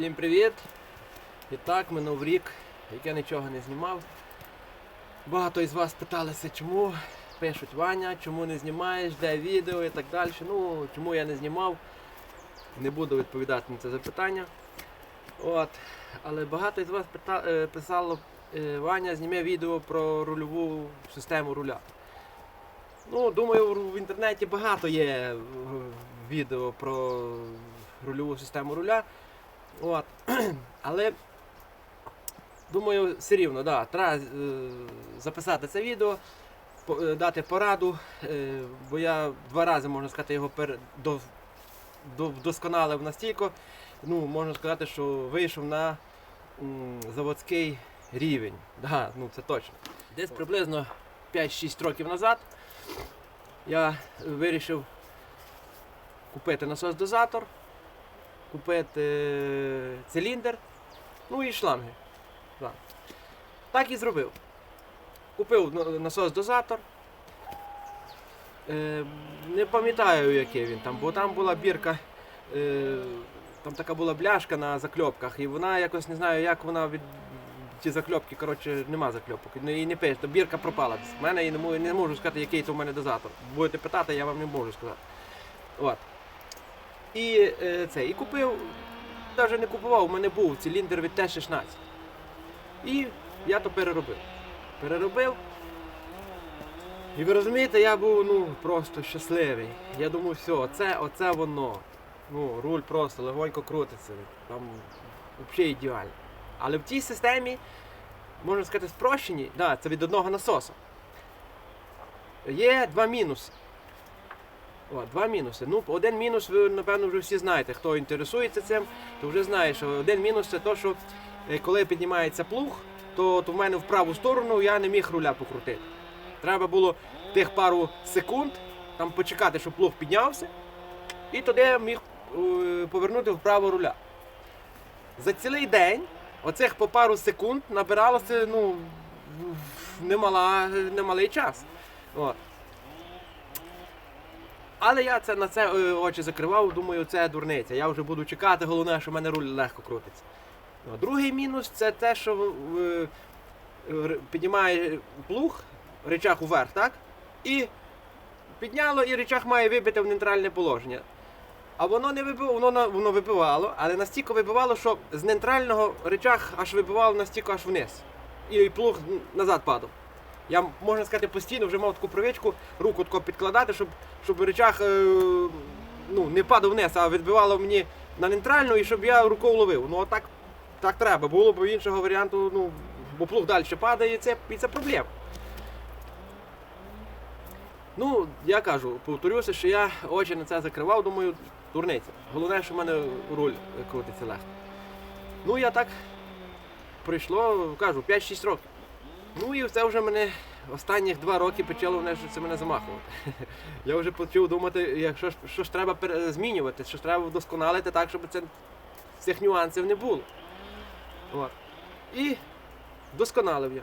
Всім привіт! І так, минув рік, як я нічого не знімав. Багато із вас питалися, чому пишуть Ваня, чому не знімаєш, де відео і так далі. Ну, чому я не знімав. Не буду відповідати на це запитання. От. Але багато із вас пита- е, писало, е, Ваня, зніми відео про рульову систему руля. Ну, думаю, в інтернеті багато є е, відео про рульову систему руля. От. Але думаю, все рівно, да, треба е, записати це відео, по- е, дати пораду, е, бо я два рази, можна сказати, його пере, до, до, вдосконалив настільки. Ну, можна сказати, що вийшов на м, заводський рівень. Да, ну, це точно. Десь приблизно 5-6 років назад я вирішив купити насос-дозатор, купити циліндр, ну і шланги. Так. і зробив. Купив насос-дозатор. Е, не пам'ятаю, який він там, бо там була бірка, е, там така була бляшка на закльопках, і вона якось не знаю, як вона від. Ті закльопки, коротше, нема закльопок. Ну, І не пише, то бірка пропала. В мене і не можу, сказати, який то в мене дозатор. Будете питати, я вам не можу сказати. От. І е, це, і купив, навіть не купував, у мене був циліндр від Т-16. І я то переробив. Переробив. І ви розумієте, я був ну, просто щасливий. Я думаю, все, оце, оце воно. Ну, руль просто легонько крутиться. Там взагалі ідеально. Але в тій системі, можна сказати, спрощеній, да, це від одного насоса. Є два мінуси. О, два мінуси. Ну, один мінус, ви, напевно, вже всі знаєте. Хто інтересується цим, то вже знає, що один мінус це те, що е, коли піднімається плуг, то, то в мене в праву сторону я не міг руля покрутити. Треба було тих пару секунд там почекати, щоб плуг піднявся, і тоді я міг е, повернути вправо руля. За цілий день оцих по пару секунд набиралося ну, немала, немалий час. От. Але я це на це е, очі закривав, думаю, це дурниця. Я вже буду чекати, головне, що в мене руль легко крутиться. Ну, Другий мінус це те, що е, піднімає плуг, речах уверх, так? І підняло, і речах має вибити в нейтральне положення. А воно не вибивало, воно, воно вибивало, але настільки вибивало, що з нейтрального речах аж вибивало настільки аж вниз. І плуг назад падав. Я, можна сказати, постійно вже мав таку привичку руку тако підкладати, щоб, щоб речах е, ну, не падав вниз, а відбивало мені на нейтральну і щоб я рукою ловив. Ну так, так треба було, бо іншого варіанту, ну, бо плуг далі падає, і це, і це проблема. Ну, я кажу, повторюся, що я очі на це закривав, думаю, дурниця. Головне, що в мене руль крутиться легко. Ну, я так пройшло, кажу, 5-6 років. Ну і це вже мене останніх два роки почало мене що це мене замахувати. Я вже почав думати, якщо ж що ж треба змінювати, що ж треба вдосконалити так, щоб це, цих нюансів не було. От. І вдосконалив я.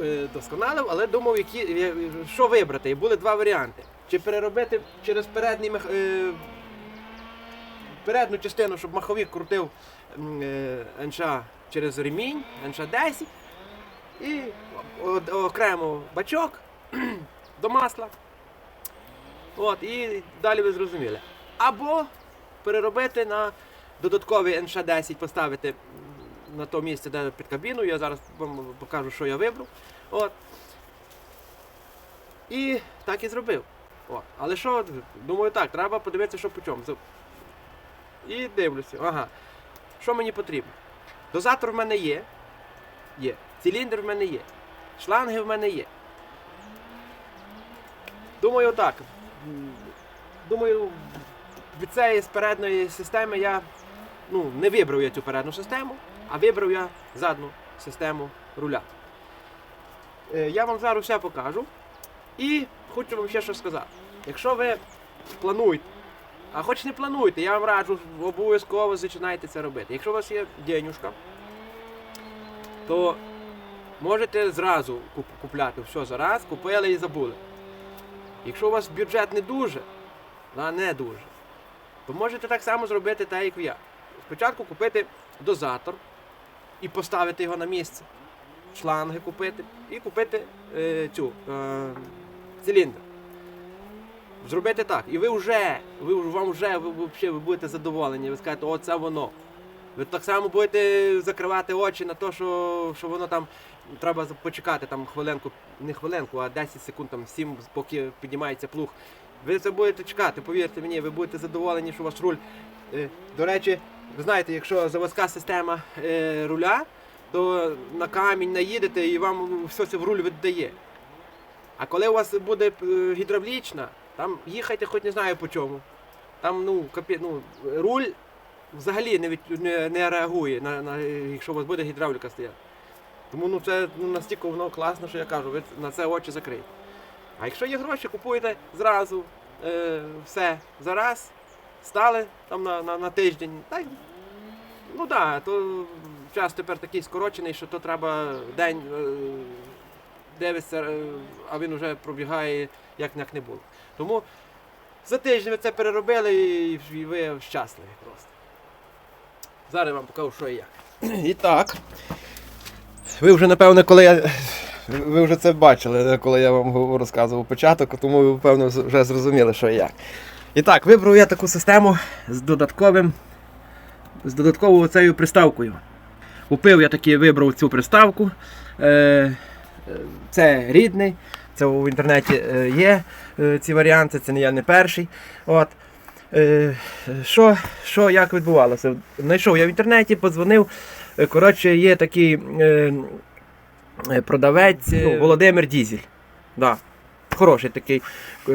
Е, Досконалив, але думав, які, що вибрати. І були два варіанти. Чи переробити через передній мех... е, передню частину, щоб маховик крутив е, НШ через ремінь, НШ 10 і окремо бачок до масла. От, і далі ви зрозуміли. Або переробити на додатковий НШ-10, поставити на то місце, де під кабіну. Я зараз вам покажу, що я вибрав. От. І так і зробив. От. Але що, думаю, так, треба подивитися, що по чому. І дивлюся, ага. Що мені потрібно? Дозатор в мене є. Є. Циліндр в мене є. Шланги в мене є. Думаю, так. Думаю, від цієї з передньої системи я ну, не вибрав я цю передню систему, а вибрав я задну систему руля. Е, Я вам зараз все покажу. І хочу вам ще що сказати. Якщо ви плануєте, а хоч не плануєте, я вам раджу, обов'язково починайте це робити. Якщо у вас є денюшка, то можете зразу куп- купляти все зараз, купили і забули. Якщо у вас бюджет не дуже, а не дуже, то можете так само зробити, так як я. Спочатку купити дозатор і поставити його на місце. Шланги купити і купити е, цю е, циліндр. Зробити так. І ви вже, ви, вам вже ви, ви, ви будете задоволені. Ви скажете, о, це воно. Ви так само будете закривати очі на те, що, що воно там треба почекати там хвилинку, не хвилинку, а 10 секунд, там 7, поки піднімається плуг. Ви це будете чекати, повірте мені, ви будете задоволені, що у вас руль. Е, до речі, ви знаєте, якщо заводська система е, руля, то на камінь наїдете і вам все це в руль віддає. А коли у вас буде е, гідравлічна, там їхайте хоч не знаю по чому. Там, ну, капі, ну, руль взагалі не, від, не, не реагує, на, на, якщо у вас буде гідравліка стояти. Тому ну, це ну, настільки воно класно, що я кажу, ви на це очі закриєте. А якщо є гроші, купуєте зразу е, все зараз, стали там на, на, на тиждень. Та, й, ну так, да, то час тепер такий скорочений, що то треба день е, дивитися, е, а він вже пробігає як як не було. Тому за тиждень ви це переробили і ви щасливі просто. Зараз я вам покажу, що як. І так. Ви вже, напевно, коли я. Ви вже це бачили, коли я вам розказував початок, тому ви, певно, вже зрозуміли, що як. І так, вибрав я таку систему з додатковим. З додатковою цією приставкою. Купив я таки, вибрав цю приставку. Е, е, це рідний, це в інтернеті е, є ці варіанти, це не я не перший. От. Е, Що, що як відбувалося? Знайшов я в інтернеті, подзвонив. Е, Коротше, є такий е, продавець е, Володимир Дізель. Да. Хороший такий е,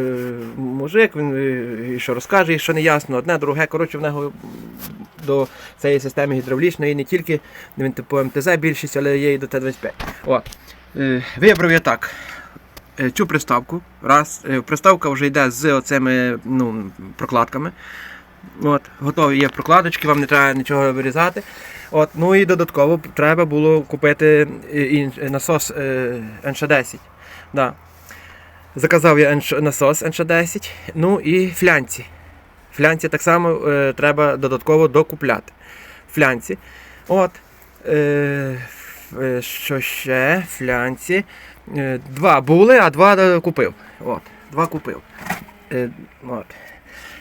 мужик, він і що розкаже, і що не ясно, одне, друге. Коротше, в нього до цієї системи гідравлічної не тільки він типу МТЗ більшість, але є і до Т-25. О, е, вибрав я так. Е, Цю приставку. Раз. Е, Приставка вже йде з оцими ну, прокладками. От, готові є прокладочки, вам не треба нічого вирізати. От, ну і додатково треба було купити е, насос е, НШ-10. Да. Заказав я насос НШ-10, ну і флянці. Флянці так само треба додатково докупляти. Флянці. От. Е, що ще? Флянці. Е, два були, а два е, купив. От. Два купив. Е, от.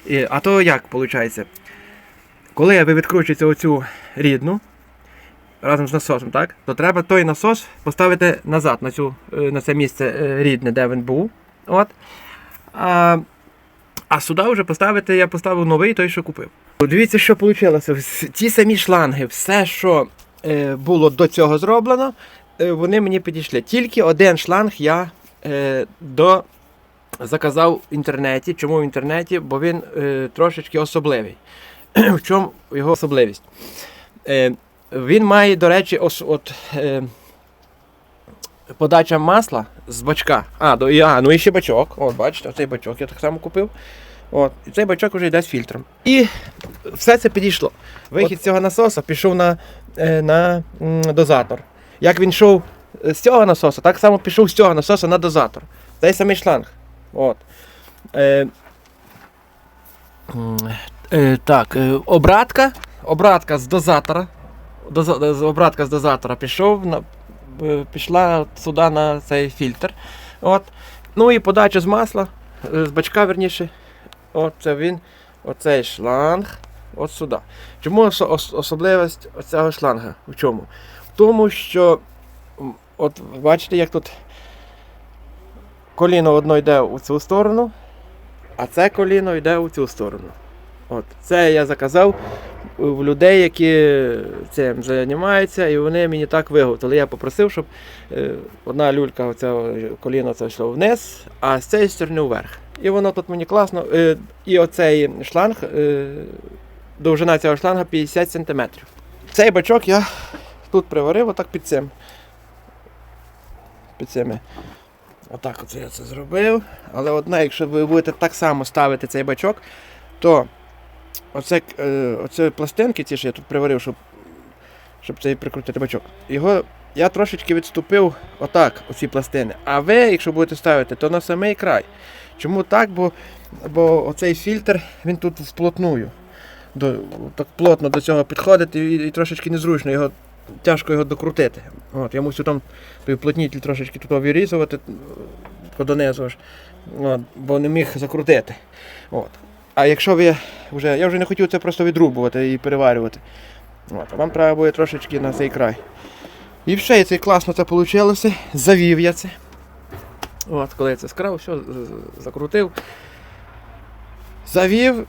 І, а то як виходить? Коли ви відкручуєте оцю рідну разом з насосом, так? то треба той насос поставити назад на, цю, е, на це місце е, рідне, де він був. От. А, а сюди вже поставити, я поставив новий той, що купив. Дивіться, що вийшло. Ті самі шланги, все, що е, було до цього зроблено, е, вони мені підійшли. Тільки один шланг я е, до заказав в інтернеті. Чому в інтернеті? Бо він е, трошечки особливий. в чому його особливість? Е, він має, до речі, ос, от, е, подача масла з бачка. А, до, і- а, ну і ще бачок. От, бачите, цей бачок я так само купив. От, і цей бачок вже йде з фільтром. І все це підійшло. Вихід цього насоса пішов на, е, на дозатор. Як він йшов з цього насоса, так само пішов з цього насоса на дозатор. Цей самий шланг. От. Е, е, так, е, обратка. Обратка з дозатора. Доза, обратка з дозатора пішов, на, е, пішла сюди на цей фільтр. От. Ну і подача з масла, е, з бачка верніше. От це він, оцей шланг. От сюди. Чому ос- ос- особливість цього шланга? В чому? В тому, що от бачите, як тут коліно одно йде у цю сторону, а це коліно йде у цю сторону. От. Це я заказав в людей, які цим займаються, і вони мені так виготовили. Я попросив, щоб е, одна люлька, оця коліно це йшло вниз, а з цієї сторони вверх. І воно тут мені класно. Е, і оцей шланг, е, довжина цього шланга 50 см. Цей бачок я тут приварив отак під цим. Під цими. Отак оце я це зробив. Але одне, якщо ви будете так само ставити цей бачок, то оце, е, оце пластинки, ті, що я тут приварив, щоб, щоб цей прикрутити бачок, його я трошечки відступив отак, оці пластини. А ви, якщо будете ставити, то на самий край. Чому так? Бо, бо оцей фільтр він тут вплотную. До, так плотно до цього підходити і, і трошечки незручно, його, тяжко його докрутити. От, я мусив там той уплотнитель трошечки тут вирізувати донизу, аж, от, бо не міг закрутити. От. А якщо ви вже, я вже не хотів це просто відрубувати і переварювати. От, а вам треба буде трошечки на цей край. І все, і це класно це вийшло. Завів я це. От, коли я це скрав, все, закрутив. Завів.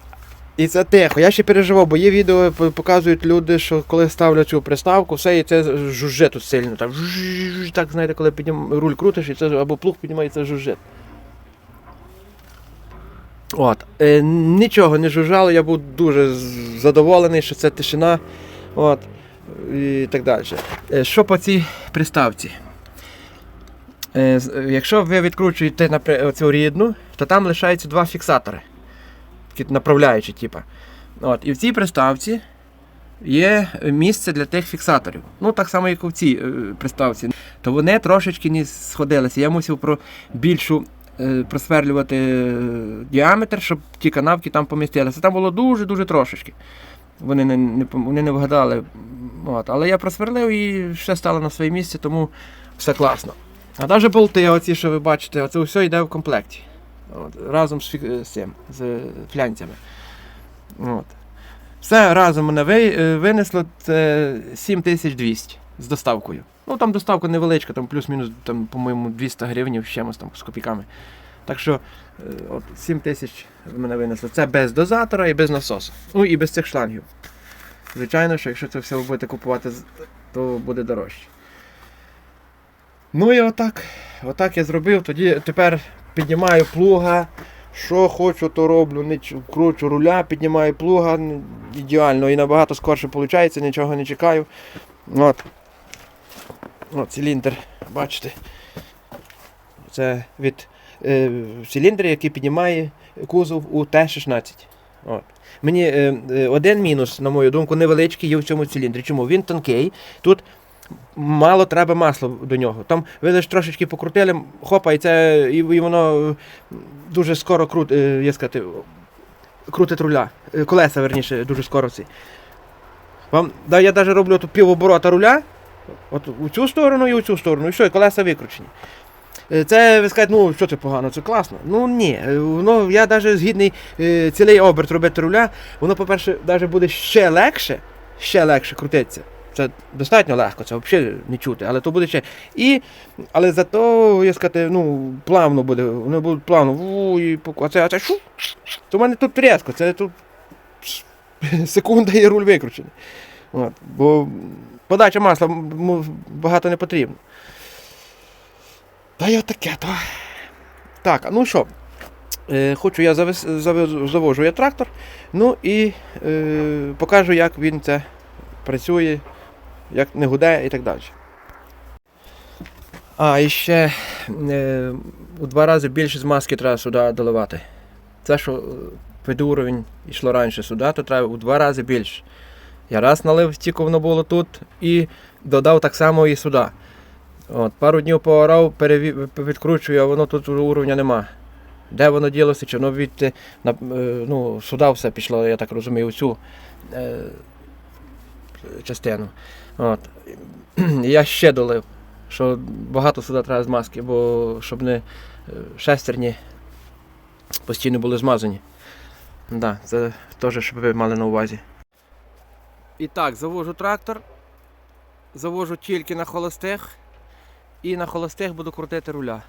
І це тихо. Я ще переживав, бо є відео, показують люди, що коли ставлять цю приставку, все і це жужже тут сильно. Так, так знаєте, коли піднім, руль крутиш, і це або плуг піднімається жужжить. От. Е, нічого не жужжало, я був дуже задоволений, що це тишина. От. І так далі. Е, що по цій приставці? Е, якщо ви відкручуєте цю рідну, то там лишаються два фіксатори. Такі направляючі, типу. От. І в цій приставці є місце для тих фіксаторів. Ну, так само, як і в цій е, приставці. То вони трошечки не сходилися. Я мусив про більшу е, просверлювати е, діаметр, щоб ті канавки там помістилися. Там було дуже-дуже трошечки. Вони не, не, вони не вгадали. От. Але я просверлив і все стало на своє місце, тому все класно. А навіть болти, оці, що ви бачите, оце все йде в комплекті. От, разом з, фік- з цим, з флянцями. От. Все разом мене е, винесло 7200 з доставкою. Ну там доставка невеличка, там плюс-мінус, там, по-моєму, 200 гривень чимось там з копійками. Так що е, от, 7 тисяч мене винесло. Це без дозатора і без насосу. Ну і без цих шлангів. Звичайно, що якщо це все ви будете купувати, то буде дорожче. Ну і отак. Отак я зробив. Тоді тепер піднімаю плуга. Що хочу, то роблю. Не кручу руля, піднімаю плуга. Ідеально і набагато скорше виходить, нічого не чекаю. От. От циліндр, бачите. Це від е, циліндр, який піднімає кузов у Т-16. От. Мені е, е, один мінус, на мою думку, невеличкий є в цьому циліндрі. Чому? Він тонкий. Тут мало треба масла до нього. Там ви лише трошечки покрутили, хопа, і це і, і воно е, дуже скоро крут, е, як сказати, крутить руля. Е, Колеса, верніше, дуже скоро ці. Вам, да, я навіть роблю півоборота руля, от у цю сторону і у цю сторону, і все, і колеса викручені. Це ви скажете, ну що це погано, це класно. Ну ні, воно, я навіть згідний цілий оберт робити руля, воно, по-перше, навіть буде ще легше, ще легше крутитися. Це достатньо легко, це взагалі не чути, але то буде ще. І, але зато, я сказати, ну, плавно буде, воно буде плавно. ву, і А це, а це шу, то в мене тут різко, це тут секунда і руль викручений. От, бо подача масла багато не потрібно. Та й отаке то. Так, ну що? Е, хочу я завез, завез, завожу я трактор, ну і е, покажу, як він це працює, як не гуде і так далі. А, і ще е, у два рази більше змазки треба сюди доливати. Це, що е, під уровень йшло раніше сюди, то треба у два рази більше. Я раз налив, стільки воно було тут, і додав так само і сюди. От, пару днів поорав, відкручую, а воно тут уровня нема. Де воно ділося, чи воно від е, ну, сюди все пішло, я так розумію, цю е, частину. От. Я ще долив, що багато сюди треба змазки, бо щоб не е, шестерні постійно були змазані. Да, це теж, щоб ви мали на увазі. І так, завожу трактор, завожу тільки на холостих і на холостих буду крутити руля.